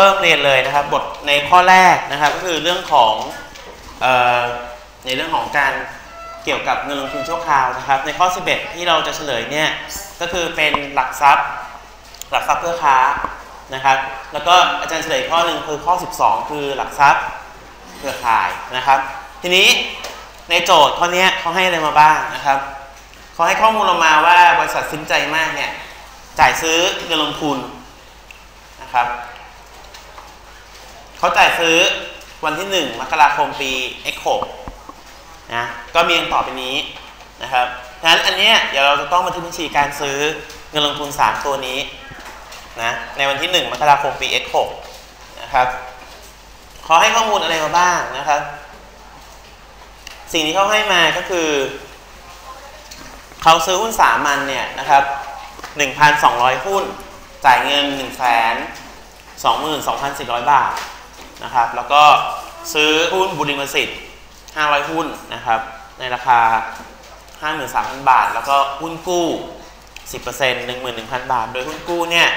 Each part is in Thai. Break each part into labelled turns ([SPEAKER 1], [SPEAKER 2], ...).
[SPEAKER 1] เริ่มเรียนเลยนะครับ บทในข้อแรกนะครับ ก็คือเรื่องของออในเรื่องของการเกี่ยวกับเงินลงทุนชั่วคราวนะครับ ในข้อ 11 ที่เราจะเฉลยเนี่ยก็คือเป็นหลักทรัพย์ หลักทรัพย์เพื่อค้านะครับ แล้วก็อาจารย์เฉลยข้อหนึ่งคือข้อ 12 คือหลักทรัพย์เครือข่ายนะครับ ทีนี้ในโจทย์ข้อนี้เขาให้อะไรมาบ้างนะครับเขาให้ข้อมูลเรามาว่าบริษัทซิมใจมากเนี่ยจ่ายซื้อเงินลงทุนนะครับ เขาจ่ายซื้อวันที่ 1 มกราคมปี X6 นะก็มีคำตอบไปนี้นะครับฉะนั้นอันเนี้ยเดี๋ยวเราจะต้องบันทึกบัญชีการซื้อเงินลงทุน 3 ตัวนี้นะในวันที่ 1 มกราคมปี X6 นะครับเขาให้ข้อมูลอะไรมาบ้างนะครับ สิ่งที่เขาให้มาก็คือเขาซื้อหุ้นสามัญเนี่ยนะครับ 1,200 หุ้น จ่ายเงิน 1 2 2 4 0 0 บาท นะครับ แล้วก็ซื้อหุ้นบุริมสิทธิ์500 หุ้นนะครับ ในราคา 53,000 บาท แล้วก็หุ้นกู้ 10% 11,000 บาท โดยหุ้นกู้เนี่ย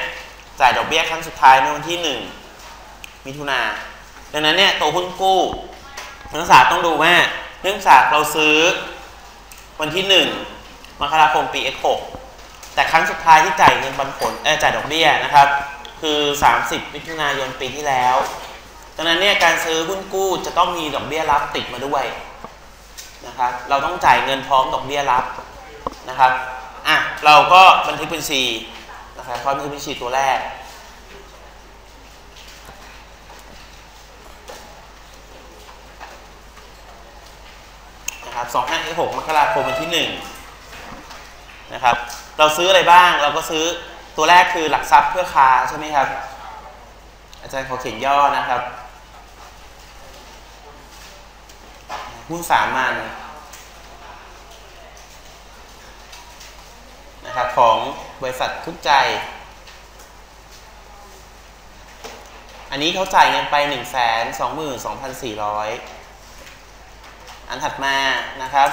[SPEAKER 1] จ่ายดอกเบี้ยครั้งสุดท้ายในวันที่ 1 มิถุนาดังนั้นเนี่ยตัวหุ้นกู้นักศึกษาต้องดูว่าเนื่องจากเราซื้อวันที่ 1มกราคมปี X6 แต่ครั้งสุดท้ายที่จ่ายเงินปันผลจ่ายดอกเบี้ยนะครับ คือ 30 มิถุนายนปีที่แล้ว ดังนั้นเนี่ยการซื้อหุ้นกู้จะต้องมีดอกเบี้ยรับติดมาด้วยนะครับเราต้องจ่ายเงินพร้อมดอกเบี้ยรับนะครับอะเราก็บันทึกบัญชีนะครับพร้อมบันทึกบัญชีตัวแรกนะครับ25 6มกราคมวันที่1นะครับเราซื้ออะไรบ้างเราก็ซื้อตัวแรกคือหลักทรัพย์เพื่อค้าใช่ไหมครับ อาจารย์ขอเขียนย่อนะครับ หุ้นสามัญนะครับของบริษัททุกใจ อันนี้เขาจ่ายเงินไป 1 2 2 4 0 0 อันถัดมานะครับ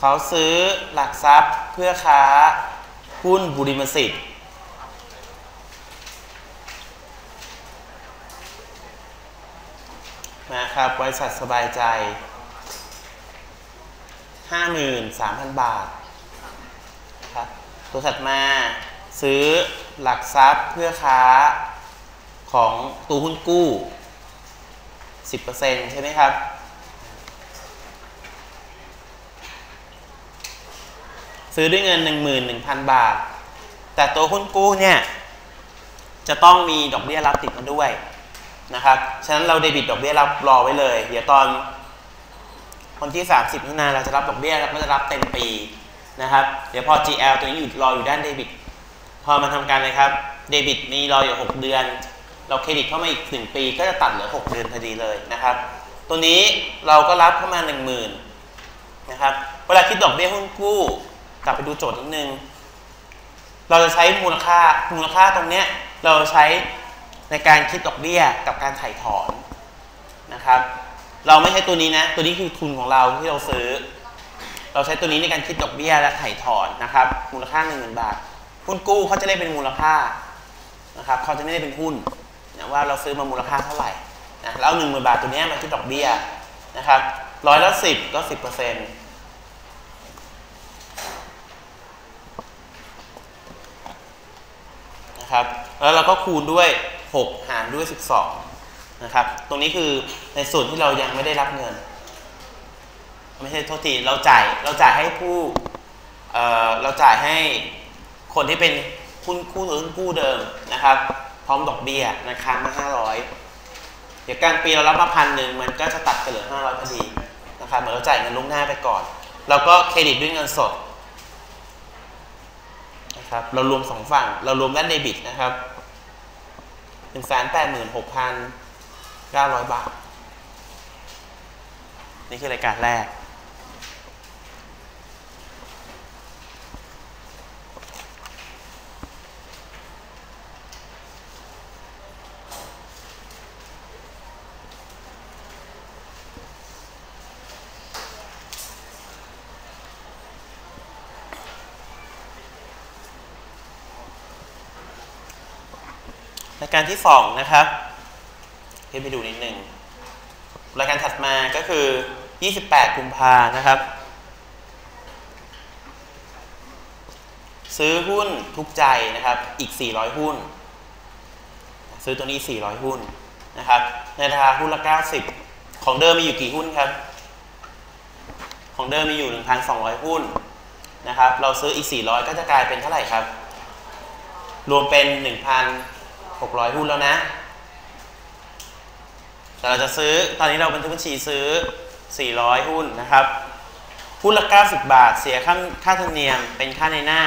[SPEAKER 1] เขาซื้อหลักทรัพย์เพื่อค้าหุ้นบุริมสิทธิ์นะครับบริษัทสบายใจ 53,000 บาทครับตัวถัดมาซื้อหลักทรัพย์เพื่อค้าของตัวหุ้นกู้ 10%ใช่ไหมครับ ซื้อด้วยเงิน 11,000 บาท แต่ตัวหุ้นกู้เนี่ยจะต้องมีดอกเบี้ยรับติดมาด้วยนะครับ ฉะนั้นเราเดบิตดอกเบี้ยรับรอไว้เลย เดี๋ยวตอน วันที่ 30มิถุนายนเราจะรับดอกเบี้ยเราก็จะรับเต็มปีนะครับ เดี๋ยวพอ GL ตัวนี้อยู่รออยู่ด้านเดบิต พอมันทำการเลยครับ เดบิตมีรออยู่ 6 เดือน เราเครดิตเข้ามาอีก 1 ปีก็จะตัดเหลือ 6 เดือนพอดีเลยนะครับ ตัวนี้เราก็รับเข้ามา 10,000นะครับ เวลาคิดดอกเบี้ยหุ้นกู้ กลับไปดูโจทย์นิดนึง เราจะใช้มูลค่า มูลค่าตรงเนี้ยเราใช้ในการคิดดอกเบี้ยกับการถ่ายถอนนะครับ เราไม่ใช้ตัวนี้นะ ตัวนี้คือทุนของเราที่เราซื้อ เราใช้ตัวนี้ในการคิดดอกเบี้ยและไถ่ถอนนะครับ มูลค่า1 0,000บาท หุ้นกู้เขาจะได้เป็นมูลค่านะครับเขาจะไม่ได้เป็นหุ้นนะว่าเราซื้อมามูลค่าเท่าไหร่นะแล้วหนึ่งหมื่นบาทตัวนี้มาคิดดอกเบี้ยนะครับร้อยละสิบก็สิบเปอร์เซ็นต์นะครับ แล้วเราก็คูณด้วย 6 หารด้วย 12 นะครับ ตรงนี้คือในส่วนที่เรายังไม่ได้รับเงิน ไม่ใช่โทษทีเราจ่ายเราจ่ายให้ผู้เอ่อเราจ่ายให้คนที่เป็นหุ้นกู้หรือหุ้นกู้เดิมนะครับ พร้อมดอกเบี้ยนะครับมา500เดี๋ยวกลางปีเรารับมาพันหนึ่งมันก็จะตัดกันเหลือ500พอดีนะครับเหมือนเราจ่ายเงินล่วงหน้าไปก่อนเราก็เครดิตด้วยเงินสดนะครับเรารวมสองฝั่งเรารวมด้านเดบิตนะครับหนึ่งแสนแปดหมื่นหกพัน เก้าร้อยบาท นี่คือรายการแรก รายการที่สองนะครับ ขึ้นไปดูนิดหนึ่งรายการถัดมาก็คือ 28 กุมภานะครับ ซื้อหุ้นทุกใจนะครับ อีก 400 หุ้น ซื้อตัวนี้ 400 หุ้นนะครับ ในราคาหุ้นละ 90 ของเดิมมีอยู่กี่หุ้นครับ ของเดิมมีอยู่ 1,200 หุ้นนะครับ เราซื้ออีก 400 ก็จะกลายเป็นเท่าไหร่ครับ รวมเป็น 1,600 หุ้นแล้วนะ แต่เราจะซื้อตอนนี้เราบันทึกบัญชีซื้อ 400 หุ้นนะครับหุ้นละ 90 บาท เสียค่าค่าธรรมเนียมเป็นค่าในหน้า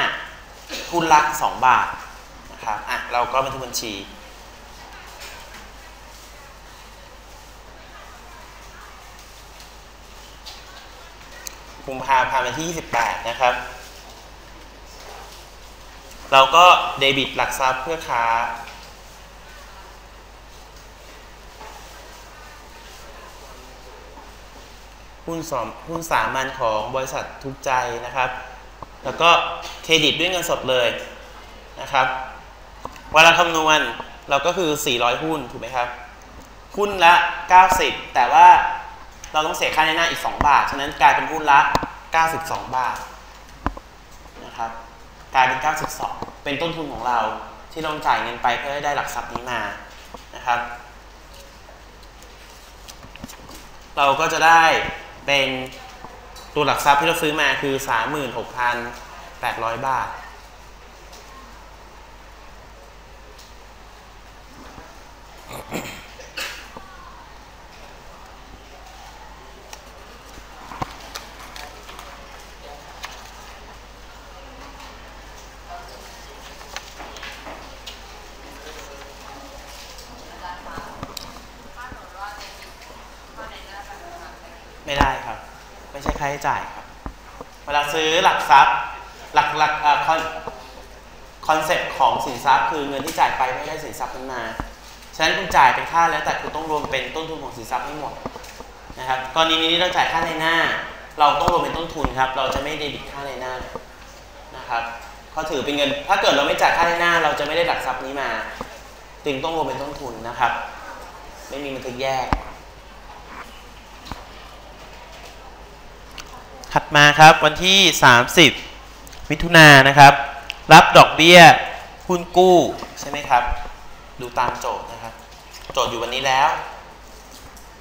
[SPEAKER 1] หุ้นละ 2 บาทนะครับอะเราก็บันทึกบัญชีกุมภาพันธ์วันที่ 28 นะครับ เราก็เดบิตหลักทรัพย์เพื่อค้า หุ้นสอมหุ้นสามัญของบริษัททุกใจนะครับ แล้วก็เครดิตด้วยเงินสดเลยนะครับเวลาคำนวณเราก็คือ 400 หุ้นถูกไหมครับ หุ้นละ 90 แต่ว่าเราต้องเสียค่าในหน้าอีก 2 บาท ฉะนั้นกลายเป็นหุ้นละ 92 บาทนะครับกลายเป็น 92 เป็นต้นทุนของเราที่เราจ่ายเงินไปเพื่อให้ได้หลักทรัพย์นี้มานะครับ เราก็จะได้ เป็นตัวหลักทรัพย์ที่เราซื้อมาคือ 36,800 บาทไม่ได้ครับ ไม่ใช่ค่าใช้จ่ายครับ เวลาซื้อ หลักทรัพย์ หลักหลักคอนคอนเซ็ปต์ของสินทรัพย์คือเงินที่จ่ายไปไม่ได้สินทรัพย์นั้นมา ฉะนั้นคุณจ่ายเป็นค่าแล้วแต่คุณต้องรวมเป็นต้นทุนของสินทรัพย์ให้หมดนะครับ กรณีนี้เราจ่ายค่าในหน้า เราต้องรวมเป็นต้นทุนครับ เราจะไม่เดบิตค่าในหน้านะครับเขาถือเป็นเงิน ถ้าเกิดเราไม่จ่ายค่าในหน้า เราจะไม่ได้หลักทรัพย์นี้มา จึงต้องรวมเป็นต้นทุนนะครับ ไม่มีบันทึกแยก ถัดมาครับวันที่ 30 มิถุนายนนะครับ รับดอกเบี้ยหุ้นกู้ใช่ไหมครับ ดูตามโจทย์นะครับ โจทย์อยู่วันนี้แล้ว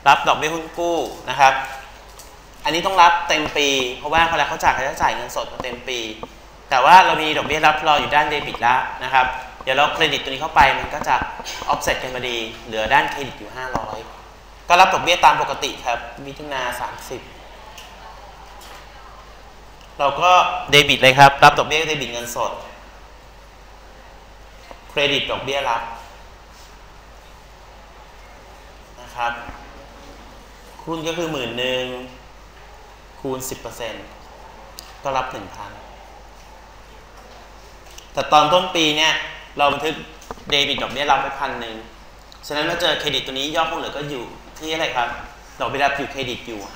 [SPEAKER 1] รับดอกเบี้ยหุ้นกู้นะครับ อันนี้ต้องรับเต็มปี เพราะว่าเวลาเขาจ่ายเขาจะจ่ายเงินสดมาเต็มปี แต่ว่าเรามีดอกเบี้ยรับรออยู่ด้านเดบิตแล้วนะครับเดี๋ยวเราเครดิตตัวนี้เข้าไปมันก็จะ offset กันพอดี เหลือด้านเครดิตอยู่ 500 ก็รับดอกเบี้ยตามปกติครับมิถุนา30 เราก็เดบิตเลยครับ รับดอกเบี้ยเดบิตเงินสด เครดิตดอกเบี้ยรับนะครับคูณก็คือหมื่นหนึ่งคูณ 10%ก็รับ 1,000 แต่ตอนต้นปีเนี่ย เราบันทึกเดบิตดอกเบี้ยรับไปพันหนึ่งฉะนั้นเราเจอเครดิตตัวนี้ยอดคงเหลือก็อยู่ที่อะไรครับดอกเบี้ยรับอยู่เครดิตอยู่ 500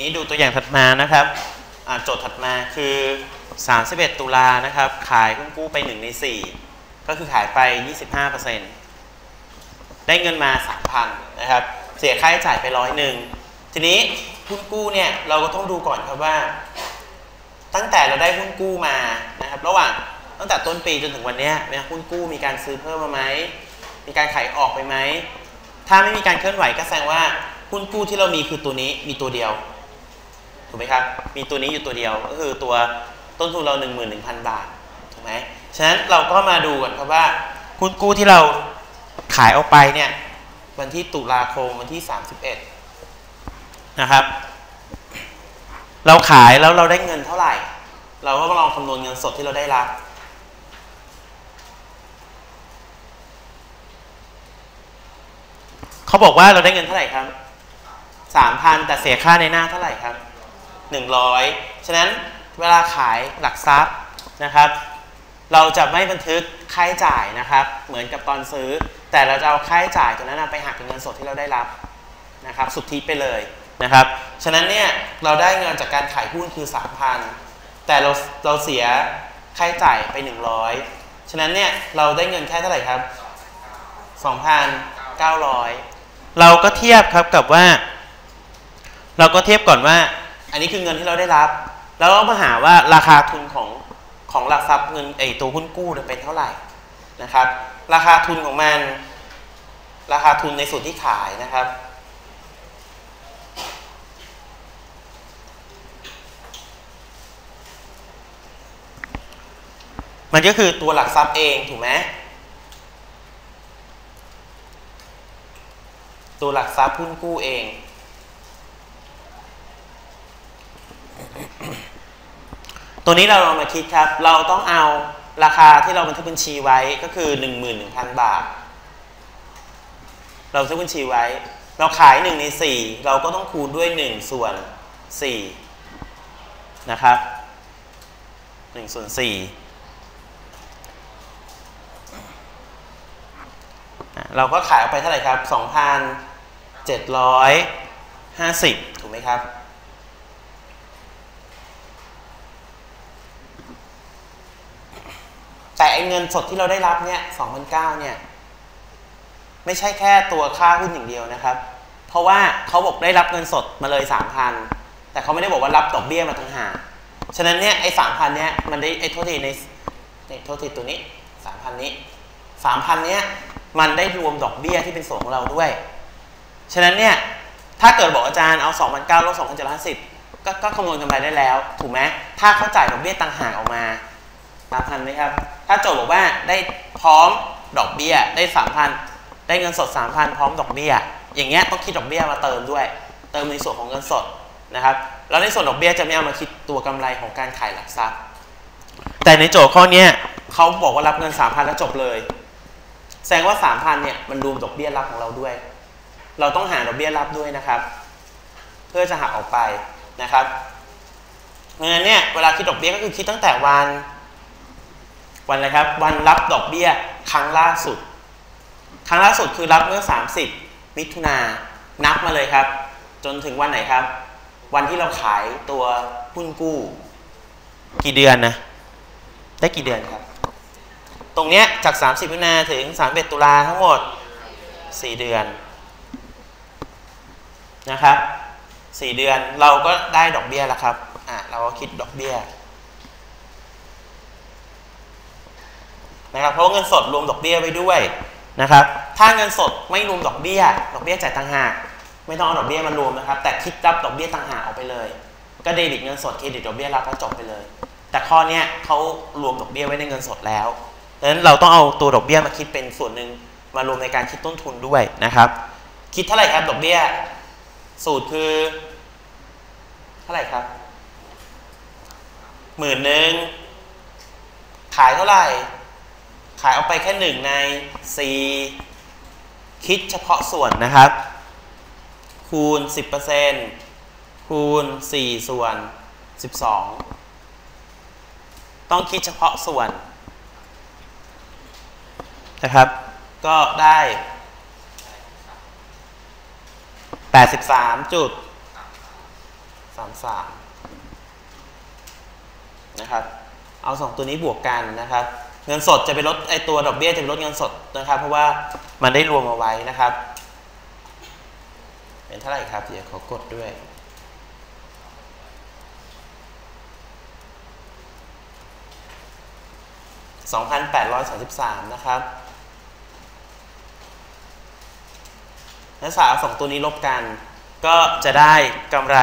[SPEAKER 1] นี้ดูตัวอย่างถัดมานะครับโจทย์ถัดมาคือ 31 ตุลานะครับ ขายหุ้นกู้ไป 1 ใน 4 ก็คือขายไป 25%ได้เงินมา 3,000 นะครับ เสียค่าใช้จ่ายไปร้อยหนึ่งทีนี้หุ้นกู้เนี่ยเราก็ต้องดูก่อนครับว่า ตั้งแต่เราได้หุ้นกู้มานะครับระหว่างตั้งแต่ต้นปีจนถึงวันนี้เนี่ยหุ้นกู้มีการซื้อเพิ่มมาไหมมีการขายออกไปไหมถ้าไม่มีการเคลื่อนไหวก็แสดงว่าหุ้นกู้ที่เรามีคือตัวนี้มีตัวเดียว ถูกไหมครับ มีตัวนี้อยู่ตัวเดียวก็คือตัวต้นทุนเรา 11,000 บาทถูกไหมฉะนั้นเราก็มาดูกันครับว่าหุ้นกู้ที่เราขายออกไปเนี่ยวันที่ตุลาคมวันที่ 31 นะครับ เราขายแล้วเราได้เงินเท่าไหร่ เราก็ลองคำนวณเงินสดที่เราได้รับเขาบอกว่าเราได้เงินเท่าไหร่ครับสามพันแต่เสียค่าในหน้าเท่าไหร่ครับ หนึ่งร้อยฉะนั้นเวลาขายหลักทรัพย์นะครับ เราจะไม่บันทึกค่าใช้จ่ายนะครับ เหมือนกับตอนซื้อ แต่เราจะเอาค่าใช้จ่ายตัวนั้นไปหักเป็นเงินสดที่เราได้รับนะครับ สุทธิไปเลยนะครับ ฉะนั้นเนี่ยเราได้เงินจากการขายหุ้นคือ 3,000 แต่เราเราเสียค่าใช้จ่ายไป 100 ฉะนั้นเนี่ยเราได้เงินแค่เท่าไหร่ครับ 2,900 เราก็เทียบครับกับว่า เราก็เทียบก่อนว่า อันนี้คือเงินที่เราได้รับ แล้วเรามาหาว่าราคาทุนของของหลักทรัพย์เงินไอตัวหุ้นกู้เนี่ยเป็นเท่าไหร่นะครับ ราคาทุนของมัน ราคาทุนในส่วนที่ขายนะครับ มันก็คือตัวหลักทรัพย์เองถูกไหมตัวหลักทรัพย์หุ้นกู้เอง ตัวนี้เราลองมาคิดครับ เราต้องเอาราคาที่เราบันทึกบัญชีไว้ก็คือ 11,000 บาท เราบันทึกบัญชีไว้ เราขาย 1 ใน 4 เราก็ต้องคูณด้วย 1 ส่วน 4 นะครับ1ส่วน4เราก็ขายออกไปเท่าไหร่ครับ 2,750 ถูกไหมครับ แต่ไอ้เงินสดที่เราได้รับเนี่ย2,009เก้าเนี่ย ไม่ใช่แค่ตัวค่าหุ้นอย่างเดียวนะครับ เพราะว่าเขาบอกได้รับเงินสดมาเลย3,000แต่เขาไม่ได้บอกว่ารับดอกเบี้ยมาต่างหากฉะนั้นเนี่ยไอ้3,000เนี่ยมันได้ไอ้โทษทีในในโทษทีตัวนี้3,000นี้3,000เนี้ยมันได้รวมดอกเบี้ยที่เป็นส่วนของเราด้วย ฉะนั้นเนี่ยถ้าเกิดบอกอาจารย์เอา2,900ลบ2,750ก็ก็คำนวณกำไรได้แล้ว ถูกไหมถ้าเขาจ่ายดอกเบี้ยต่างหากออกมาตามพันไหมครับ ถ้าโจทย์บอกว่าได้พร้อมดอกเบี้ยได้3,000ได้เงินสด3,000พร้อมดอกเบี้ย อย่างเงี้ยต้องคิดดอกเบี้ยมาเติมด้วย เติมในส่วนของเงินสดนะครับแล้วในส่วนดอกเบี้ยจะไม่เอามาคิดตัวกำไรของการขายหลักทรัพย์ แต่ในโจทย์ข้อนี้เขาบอกว่ารับเงิน3,000แล้วจบเลย แสดงว่า3,000เนี่ยมันรวมดอกเบี้ยรับของเราด้วย เราต้องหาดอกเบี้ยรับด้วยนะครับ เพื่อจะหักออกไปนะครับเงินเนี่ยเวลาคิดดอกเบี้ยก็คือคิดตั้งแต่วัน วันอะไรครับ วันรับดอกเบี้ยครั้งล่าสุด ครั้งล่าสุดคือรับเมื่อ 30 มิถุนานับมาเลยครับ จนถึงวันไหนครับ วันที่เราขายตัวหุ้นกู้ กี่เดือนนะ ได้กี่เดือนครับ ตรงเนี้ยจาก 30มิถุนาถึง31ตุลาทั้งหมด 4 เดือนนะครับ 4 เดือนเราก็ได้ดอกเบี้ยแล้วครับอะเราก็คิดดอกเบี้ย นะครับเพราะเงินสดรวมดอกเบี้ยไว้ด้วยนะครับถ้าเงินสดไม่รวมดอกเบี้ย ดอกเบี้ยจ่ายต่างหาก ไม่ต้องเอาดอกเบี้ยมารวมนะครับ แต่คิดรับดอกเบี้ยต่างหากออกไปเลย ก็เดบิตเงินสดเครดิตดอกเบี้ยรับแล้วจบไปเลย แต่ข้อนี้เขารวมดอกเบี้ยไว้ในเงินสดแล้วดังนั้นเราต้องเอาตัวดอกเบี้ยมาคิดเป็นส่วนหนึ่งมารวมในการคิดต้นทุนด้วยนะครับ คิดเท่าไหร่ครับดอกเบี้ย สูตรคือ เท่าไหร่ครับหมื่นหนึ่งขายเท่าไหร่ ขายออกไปแค่หนึ่งในสี่คิดเฉพาะส่วนนะครับ คูณ 10%คูณ 4 ส่วน 12 ต้องคิดเฉพาะส่วนนะครับ ก็ได้ 83จุด33 นะครับ เอาสองตัวนี้บวกกันนะครับ เงินสดจะไปลดไอตัวดอกเบี้ยจะไปลดเงินสดนะครับ เพราะว่ามันได้รวมเอาไว้นะครับ เป็นเท่าไหร่ครับ เดี๋ยวขอกดด้วย2,833นะครับนักศึกษาสองตัวนี้ลบกัน ก็จะได้กำไร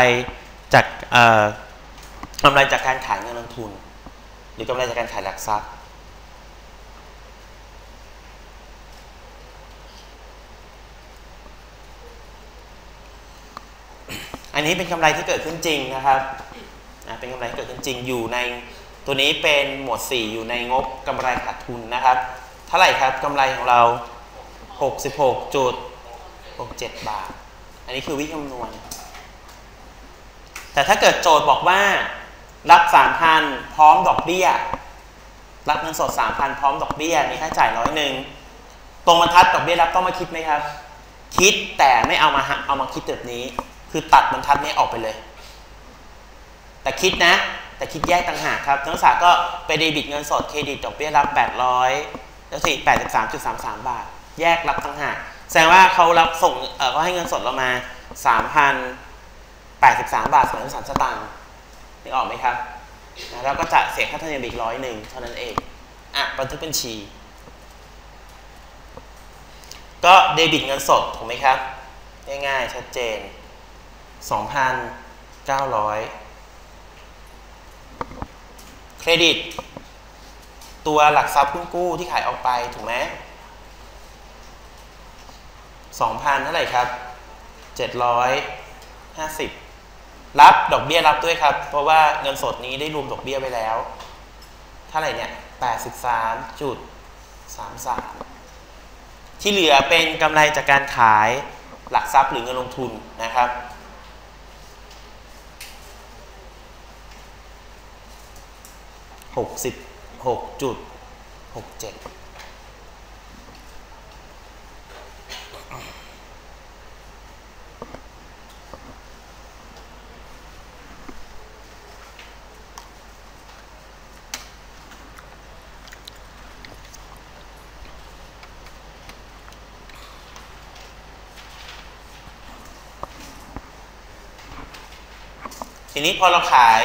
[SPEAKER 1] จากกำไรจากการขายเงินลงทุน หรือกำไรจากการขายหลักทรัพย์ อันนี้เป็นกำไรที่เกิดขึ้นจริงนะครับนะเป็นกำไรที่เกิดขึ้นจริงอยู่ในตัวนี้เป็นหมวด 4 อยู่ในงบกำไรขาดทุนนะครับเท่าไหร่ครับกำไรของเรา 66.67 บาท อันนี้คือวิธีคำนวณ แต่ถ้าเกิดโจทย์บอกว่ารับ 3,000 พร้อมดอกเบี้ย รับเงินสด 3,000 พร้อมดอกเบี้ย มีค่าจ่ายร้อยหนึ่งตรงบรรทัดดอกเบี้ยรับต้องมาคิดไหมครับ คิดแต่ไม่เอามาเอามาคิดแบบนี้ คือตัดบรรทัดนี้ออกไปเลย แต่คิดนะ แต่คิดแยกต่างหากครับนักศึกษาก็ไปเดบิตเงินสดเครดิตดอกเบี้ยรับ 800แล้วสิ83.33บาท แยกรับต่างหากแสดงว่าเขารับส่งเออเขาให้เงินสดเรามา3,083บสามบาท33สตางค์นึกออกไหมครับแล้วก็จะเสียค่าธรรมเนียมอีกร้อยหนึ่งเท่านั้นเองอะบันทึกบัญชี ก็เดบิตเงินสดถูกไหมครับ ง่ายๆ ชัดเจน 2,900เครดิต ตัวหลักทรัพย์หุ้นกู้ที่ขายออกไปถูกไหม2,000เท่าไหร่ครับ750รับดอกเบี้ยรับด้วยครับ เพราะว่าเงินสดนี้ได้รวมดอกเบี้ยไว้แล้ว เท่าไหร่เนี่ย83.33ที่เหลือเป็นกำไรจากการขายหลักทรัพย์หรือเงินลงทุนนะครับ หกสิบหกจุดหกเจ็ดทีนี้พอเราขาย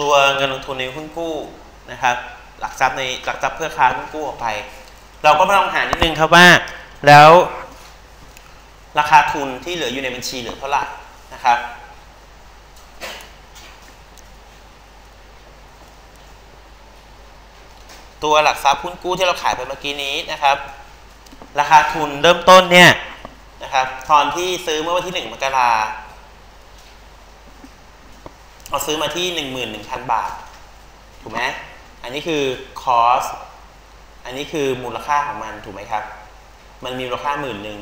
[SPEAKER 1] ตัวเงินลงทุนในหุ้นกู้นะครับ หลักทรัพย์ในหลักทรัพย์เพื่อค้าหุ้นกู้ออกไป เราก็มาลองหานิดนึงครับว่า แล้วราคาทุนที่เหลืออยู่ในบัญชีเหลือเท่าไหร่นะครับตัวหลักทรัพย์หุ้นกู้ที่เราขายไปเมื่อกี้นี้นะครับ ราคาทุนเริ่มต้นเนี่ยนะครับตอนที่ซื้อเมื่อวันที่ 1 มกรา เราซื้อมาที่ 11,000 บาท ถูกไหมอันนี้คือ cost อันนี้คือมูลค่าของมันถูกไหมครับ มันมีมูลค่าหมื่นหนึ่ง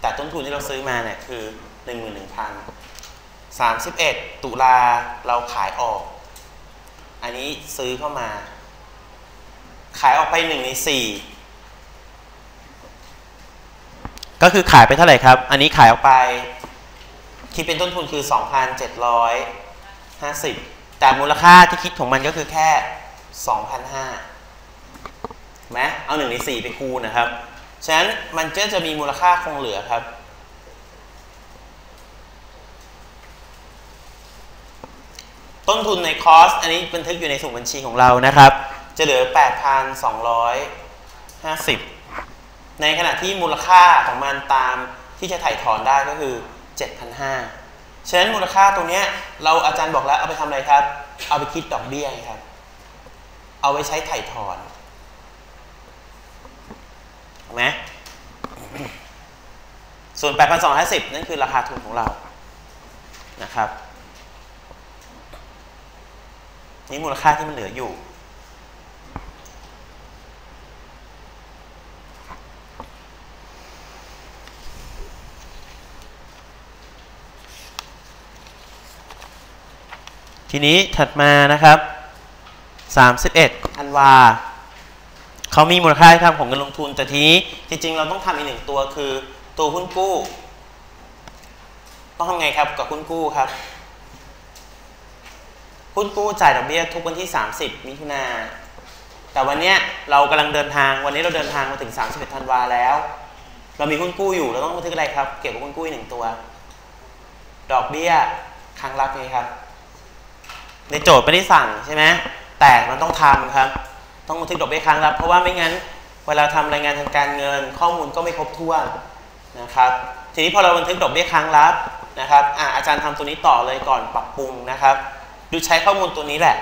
[SPEAKER 1] แต่ต้นทุนที่เราซื้อมาเนี่ยคือ 11,000 31 ตุลาเราขายออก อันนี้ซื้อเข้ามา ขายออกไป 1 ใน 4 ก็คือขายไปเท่าไหร่ครับ อันนี้ขายออกไปคิดเป็นต้นทุนคือ 2,700 50 แต่มูลค่าที่คิดของมันก็คือแค่2,500ไหมเอา1ใน4ไปคูณนะครับ ฉะนั้นมันก็จะมีมูลค่าคงเหลือครับ ต้นทุนในคอส อันนี้บันทึกอยู่ในสมุดบัญชีของเรานะครับ จะเหลือ 8,250 ในขณะที่มูลค่าของมันตามที่จะถ่ายถอนได้ก็คือ 7,500 ฉะนั้นมูลค่าตรงนี้เราอาจารย์บอกแล้วเอาไปทำอะไรครับ เอาไปคิดดอกเบี้ยครับ เอาไว้ใช้ไถ่ถอนถูกไหมส่วน 8,250 นั่นคือราคาทุนของเรา นะครับ นี่มูลค่าที่มันเหลืออยู่ ทีนี้ถัดมานะครับ 31ธันวาเขามีมูลค่าทำของเงินลงทุน แต่ทีนี้จริง ๆ เราต้องทำอีกหนึ่งตัวคือตัวหุ้นกู้ ต้องทำไงครับกับหุ้นกู้ครับ หุ้นกู้จ่ายดอกเบี้ยทุกวันที่ 30 มิถุนาแต่วันนี้เรากำลังเดินทางวันนี้เราเดินทางมาถึง 31 ธันวาแล้ว เรามีหุ้นกู้อยู่เราต้องบันทึกอะไรครับ เก็บหุ้นกู้หนึ่งตัว ดอกเบี้ยครั้งละไงครับ ในโจทย์ไม่ได้สั่งใช่ไหมแต่มันต้องทำครับ ต้องบันทึกดอกเบี้ยครั้งรับ เพราะว่าไม่งั้นเวลาทำรายงานทางการเงิน ข้อมูลก็ไม่ครบถ้วนนะครับ ทีนี้พอเราบันทึกดอกเบี้ยครั้งรับนะครับอาอาจารย์ทำตัวนี้ต่อเลยก่อนปรับปรุงนะครับ ดูใช้ข้อมูลตัวนี้แหละ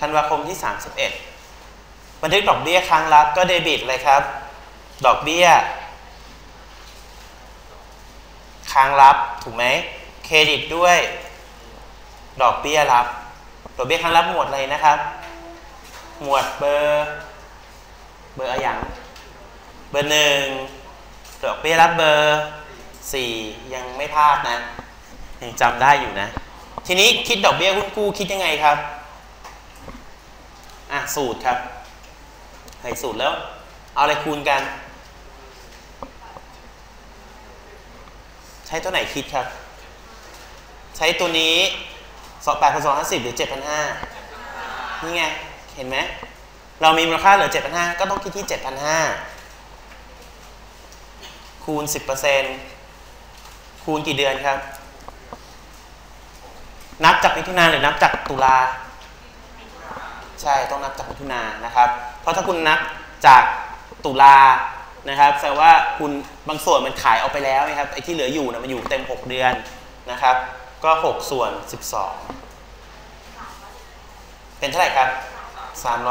[SPEAKER 1] ธันวาคมที่ 31 บันทึกดอกเบี้ยครั้งรับก็เดบิตเลยครับ ดอกเบี้ย ค้างรับถูกไหมเครดิตด้วย ดอกเบี้ยรับ ดอกเบี้ยค้างรับหมวดอะไรนะครับ หมวดเบอร์ เบอร์อะไรอย่าง เบอร์หนึ่งดอกเบี้ยรับเบอร์สี่ยังไม่พลาดนะยังจำได้อยู่นะ ทีนี้คิดดอกเบี้ยหุ้นกู้คิดยังไงครับอะสูตรครับใส่สูตรแล้ว เอาอะไรคูณกัน ช้ตัวไหนคิดครับ ใช้ตัวนี้สองแปดพันสองห้าสิบหรือเจ็ดพันห้านี่ไง เห็นไหม เรามีมูลค่าเหลือเจ็ดพันห้าก็ต้องคิดที่เจ็ดพันห้าคูณสิบเปอร์เซ็นคูณกี่เดือนครับ นับจากมิถุนาหรือนับจากตุลา ใช่ ต้องนับจากมิถุนานะครับ เพราะถ้าคุณนับจากตุลา นะครับแสดงว่าคุณบางส่วนมันขายออกไปแล้วนะครับไอ้ที่เหลืออยู่นะมันอยู่เต็ม 6 เดือนนะครับ ก็ 6 ส่วน 12 เป็นเท่าไหร่ครับ 375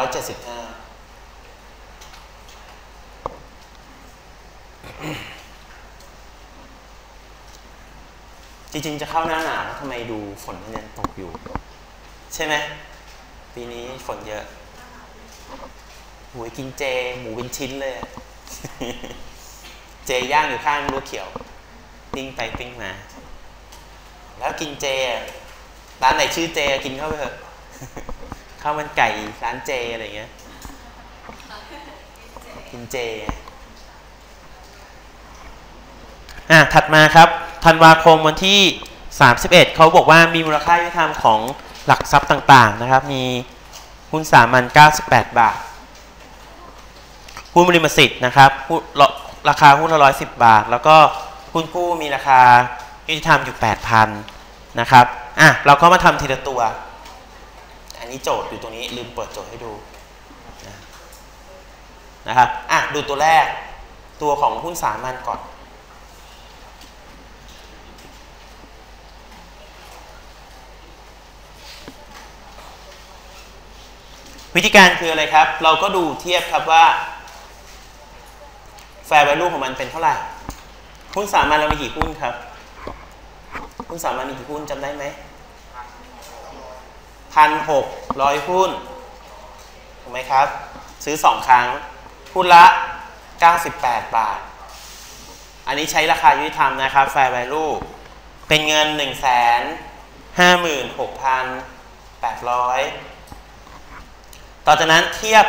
[SPEAKER 1] จริง ๆ จะเข้าหน้าหนาวทำไมดูฝนมันยังตกอยู่ ใช่ไหมปีนี้ฝนเยอะหวยกินเจ หมูเป็นชิ้นเลย เจย่างอยู่ข้างรั้วเขียว ปิ้งไปปิ้งมา แล้วกินเจร้านไหนชื่อเจกินเข้าไปเถอะข้าวมันไก่ร้านเจอะไรเงี้ย กินเจอะถัดมาครับธันวาคมวันที่ 31 เขาบอกว่ามีมูลค่ายุติธรรมของหลักทรัพย์ต่างๆนะครับ มีหุ้นสามัญ98 บาท หุ้นบริมสิทธิ์นะครับราคาหุ้นละ110บาท แล้วก็หุ้นกู้มีราคายุติธรรมอยู่8,000นะครับอะเราก็มาทำทีละตัว อันนี้โจทย์อยู่ตรงนี้ลืมเปิดโจทย์ให้ดูนะครับอะดูตัวแรกตัวของหุ้นสามัญก่อนวิธีการคืออะไรครับ เราก็ดูเทียบครับว่า fair value ของมันเป็นเท่าไหร่หุ้นสามัญเรามีกี่หุ้นครับหุ้นสามัญมีกี่หุ้นจำได้ไหมพันหกร้อยหุ้นถูกไหมครับ ซื้อสองครั้งหุ้นละ 98 บาท อันนี้ใช้ราคายุติธรรมนะครับ fair value เป็นเงิน 1 5 6 8 0 0 ต่อจากนั้นเทียบ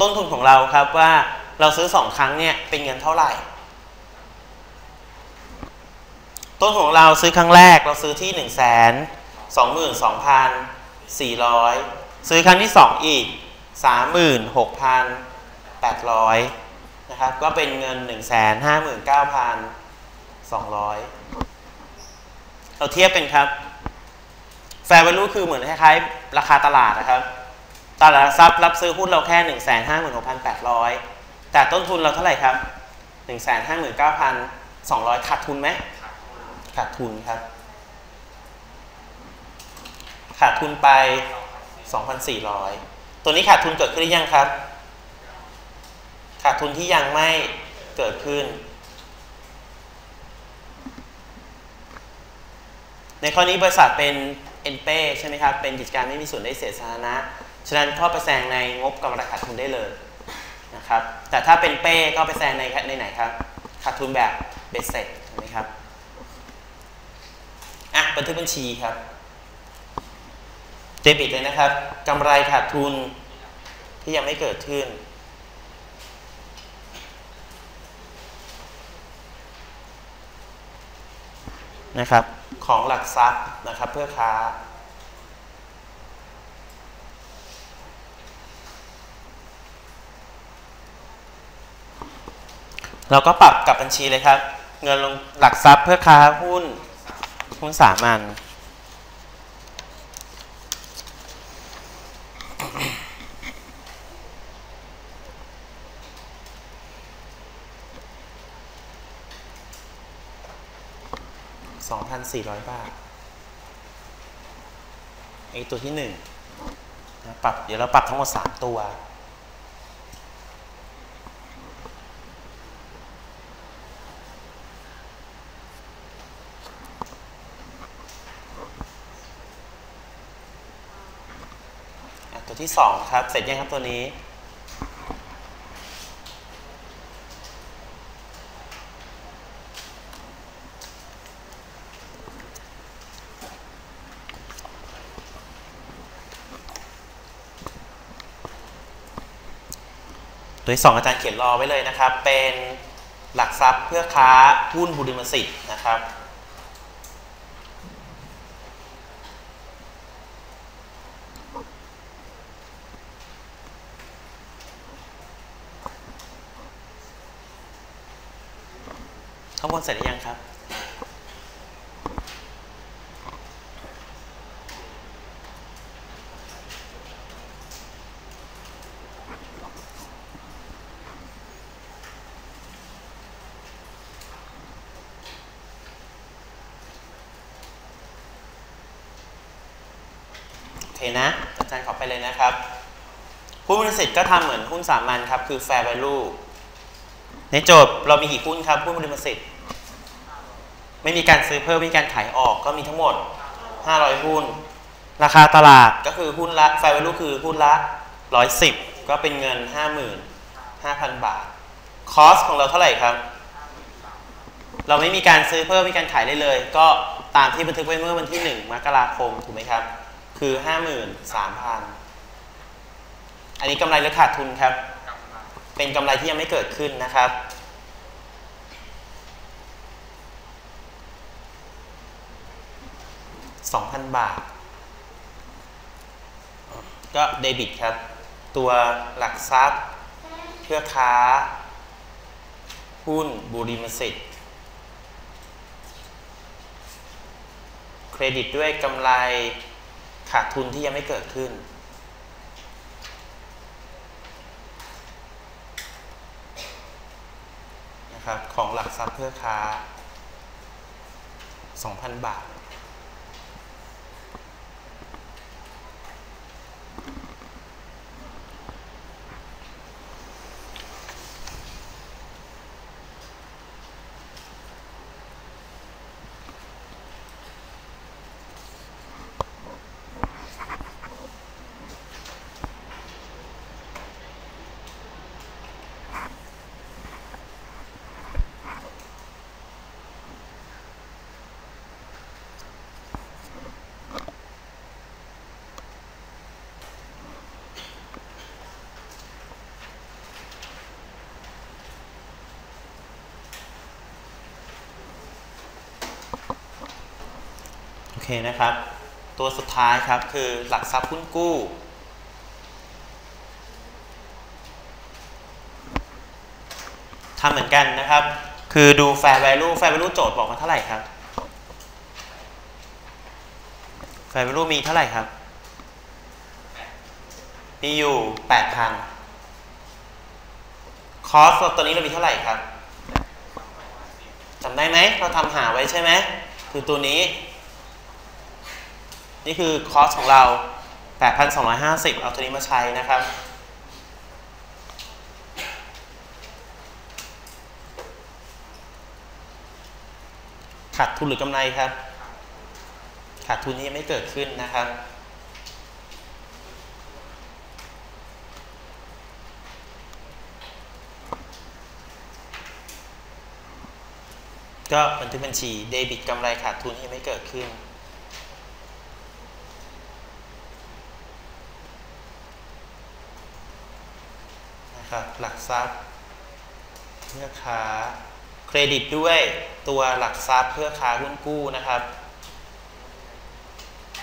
[SPEAKER 1] ต้นทุนของเราครับว่า เราซื้อสองครั้งเนี่ยเป็นเงินเท่าไหร่ ต้นของเราซื้อครั้งแรกเราซื้อที่หนึ่งแสนสองหมื่นสองพันสี่ร้อยซื้อครั้งที่สองอีกสามหมื่นหกพันแปดร้อยนะครับ ก็เป็นเงินหนึ่งแสนห้าหมื่นเก้าพันสองร้อยเราเทียบกันครับ แฟร์วัลูคือเหมือนคล้ายๆ ราคาตลาดนะครับ ตลาดทรัพย์รับซื้อหุ้นเราแค่หนึ่งแสนห้าหมื่นหกพันแปดร้อย แต่ต้นทุนเราเท่าไหร่ครับ 1 5 9 200 ขาดทุนไหมขาดทุนครับ ขาดทุนไป 2,400 ตัวนี้ขาดทุนเกิดขึ้นหรือยังครับ ขาดทุนที่ยังไม่เกิดขึ้น ในข้อนี้บริษัทเป็นเอ็นเป้ใช่ไหมครับ เป็นกิจการไม่มีส่วนได้เสียสาธารณะ ฉะนั้นก็ไประแซงในงบกำไรขาดทุนได้เลย นะครับ แต่ถ้าเป็นเป้ก็ไปแซงในในไหนครับขาดทุนแบบเบสเซ็ตถูกไหมครับอะบันทึกบัญชีครับเดบิตเลยนะครับกำไรขาดทุนที่ยังไม่เกิดขึ้น นะครับ ของหลักทรัพย์นะครับเพื่อค้า เราก็ปรับกับบัญชีเลยครับ เงินลงหลักทรัพย์เพื่อค้าหุ้นหุ้นสามัญสองพันสี่ร้อยบาทไอตัวที่หนึ่งปรับ เดี๋ยวเราปรับทั้งหมดสามตัว ตัวที่2ครับ เสร็จยังครับตัวนี้ ตัวที่สองอาจารย์เขียนรอไว้เลยนะครับ เป็นหลักทรัพย์เพื่อค้าหุ้นบุริมสิทธิ์นะครับ บนเสร็จหรือยังครับ โอเคนะ อาจารย์ขอไปเลยนะครับหุ้นบริษัทก็ทำเหมือนหุ้นสามัญครับ คือ fair value ในโจทย์เรามีกี่หุ้นครับหุ้นบริษัท ไม่มีการซื้อเพิ่มไม่มีการขายออกก็มีทั้งหมด 500 หุ้น ราคาตลาดก็คือหุ้นละ fair value คือหุ้นละ 110 ก็เป็นเงิน 55,000 บาท คอสของเราเท่าไหร่ครับ เราไม่มีการซื้อเพิ่มไม่มีการขายได้เลย ก็ตามที่บันทึกไว้เมื่อวันที่ 1 มกราคมถูกไหมครับ คือ 53,000 อันนี้กำไรหรือขาดทุนครับ เป็นกำไรที่ยังไม่เกิดขึ้นนะครับ 2,000 บาท ก็เดบิตครับ ตัวหลักทรัพย์ เพื่อค้า หุ้นบุริมสิทธิ์เครดิตด้วยกำไรขาดทุนที่ยังไม่เกิดขึ้น นะครับ ของหลักทรัพย์เพื่อค้า 2,000 บาท เคนะครับ ตัวสุดท้ายครับคือหลักทรัพย์หุ้นกู้ ทำเหมือนกันนะครับ คือดู fair value fair value โจทย์บอกมาเท่าไหร่ครับ fair value มีเท่าไหร่ครับ มีอยู่ 8,000คอสตัวนี้เรามีเท่าไหร่ครับจำได้ไหม เราทำหาไว้ใช่ไหม คือตัวนี้ นี่คือคอสของเรา 8,250 เอาตัวนี้มาใช้นะครับ ขาดทุนหรือกำไรครับ ขาดทุนที่ยังไม่เกิดขึ้นนะครับก็บันทึกบัญชีเดบิตกำไรขาดทุนที่ยังไม่เกิดขึ้น นะครับ หลักทรัพย์เพื่อค้าเครดิตด้วยตัวหลักทรัพย์เพื่อค้าหุ้นกู้นะครับ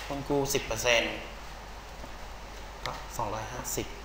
[SPEAKER 1] หุ้นกู้ 10%ก็250